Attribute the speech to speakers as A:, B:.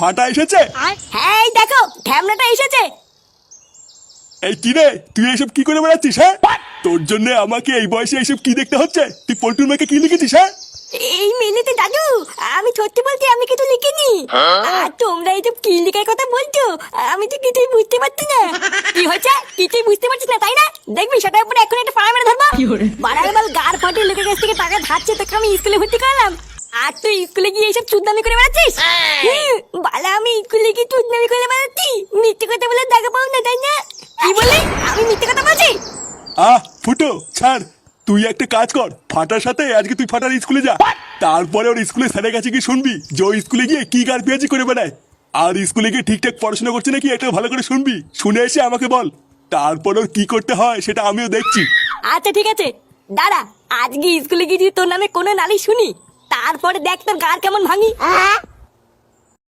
A: ফাটা এসেছে?
B: হ্যাঁ দেখো ঢ্যামনাটা এসেছে।
A: এই কি রে? তুই এসব কি করে বেড়াচ্ছিস হ্যাঁ? তোর জন্য আমাকে এই বয়সে এইসব কি দেখতে হচ্ছে? তুই পল্টুর মেয়েকে কি লিখেছিস হ্যাঁ?
B: এই মিনিটে দাদু আমি সত্যি বলতে আমি কিছু লিখিনি। আর তোমরা এই যে কি লিখার কথা বলছো? আমি তো কিছুই বুঝতে পারছি না। কি হচ্ছে? কিছুই বুঝতে পারছিস না তাই না? দেখবি সেটার উপরে এখন একটা পাড়া মেরে ধরবো। বাড়ার বাল গার ফাটে লোকের কাছ থেকে টাকা ধাচ্ছে তোকে আমি স্কুলে ভর্তি করলাম। আর তুই স্কুলে গিয়ে এইসব চুদনামি করে বেড়াচ্ছিস? বালা আমি স্কুলে গিয়ে চুদনামি করে বেড়াচ্ছি। মিথ্যে কথা বলে দেখা পাও না তাই না? কি বলি আমি মিথ্যে কথা বলছি?
A: আহ ফুটো ছাড়। তুই একটা কাজ কর ফাটার সাথে আজকে তুই ফাটার স্কুলে যা। তারপরে ওর স্কুলে স্যারের কাছে গিয়ে শুনবি যে ওই স্কুলে গিয়ে কি গার পেঁয়াজি করে বেড়ায়। আর স্কুলে গিয়ে ঠিকঠাক পড়াশোনা করছে নাকি এটা ভালো করে শুনবি। শুনে এসে আমাকে বল তারপর ওর কি করতে হয় সেটা আমিও দেখছি।
B: আচ্ছা ঠিক আছে। দাঁড়া আজকে স্কুলে গিয়ে তোর নামে কোনো নালিশ শুনি তারপরে দেখ তোর গার কেমন ভাঙি।